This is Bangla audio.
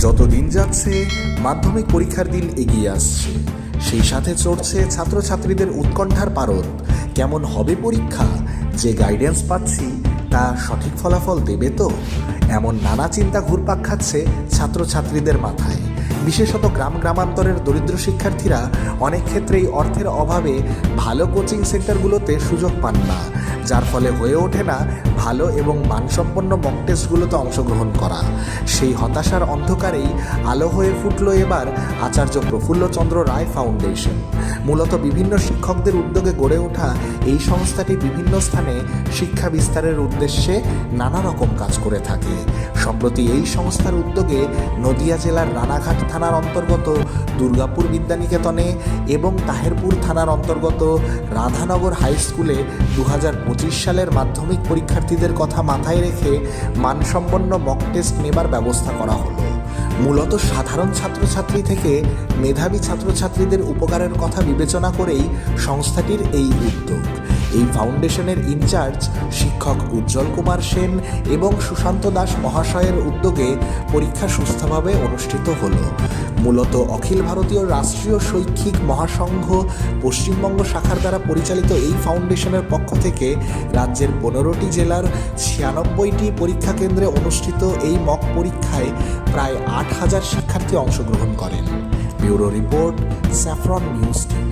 যত দিন যাচ্ছে, মাধ্যমিক পরীক্ষার দিন এগিয়ে আসছে। সেই সাথে চড়ছে ছাত্রছাত্রীদের উৎকণ্ঠার পারদ। কেমন হবে পরীক্ষা? যে গাইডেন্স পাচ্ছি, তা সঠিক ফলাফল দেবে তো? এমন নানা চিন্তা ঘুরপাক খাচ্ছে ছাত্রছাত্রীদের মাথায়। বিশেষত গ্রাম গ্রামান্তরের দরিদ্র শিক্ষার্থীরা অনেক ক্ষেত্রেই অর্থের অভাবে ভালো কোচিং সেন্টারগুলোতে সুযোগ পান না। যার ফলে হয়ে ওঠে না ভালো এবং মানসম্পন্ন মক টেস্টগুলোতে অংশগ্রহণ করা। সেই হতাশার অন্ধকারেই আলো হয়ে ফুটল এবার আচার্য প্রফুল্লচন্দ্র রায় ফাউন্ডেশন। মূলত বিভিন্ন শিক্ষকদের উদ্যোগে গড়ে ওঠা এই সংস্থাটি বিভিন্ন স্থানে শিক্ষা বিস্তারের উদ্দেশ্যে নানা রকম কাজ করে থাকে। সম্প্রতি এই সংস্থার উদ্যোগে নদিয়া জেলার রানাঘাট থানার অন্তর্গত দুর্গাপুর বিদ্যানিকেতনে এবং তাহেরপুর থানার অন্তর্গত রাধানগর হাই স্কুলে দু সালের মাধ্যমিক পরীক্ষার্থীদের কথা মাথায় রেখে মানসম্পন্ন মক টেস্ট নেবার ব্যবস্থা করা হলো। মূলত সাধারণ ছাত্রছাত্রী থেকে মেধাবী ছাত্রছাত্রীদের উপকারের কথা বিবেচনা করেই সংস্থাটির এই উদ্যোগ। এই ফাউন্ডেশনের ইনচার্জ শিক্ষক উজ্জ্বল কুমার সেন এবং সুশান্ত দাস মহাশয়ের উদ্যোগে পরীক্ষা সুস্থভাবে অনুষ্ঠিত হলো। মূলত অখিল ভারতীয় রাষ্ট্রীয় শৈক্ষিক মহাসংঘ পশ্চিমবঙ্গ শাখার দ্বারা পরিচালিত এই ফাউন্ডেশনের পক্ষ থেকে রাজ্যের পনেরোটি জেলার ছিয়ানব্বইটি পরীক্ষা কেন্দ্রে অনুষ্ঠিত এই মক পরীক্ষায় প্রায় আট হাজার শিক্ষার্থী অংশগ্রহণ করেন। Bureau report, saffron news TV.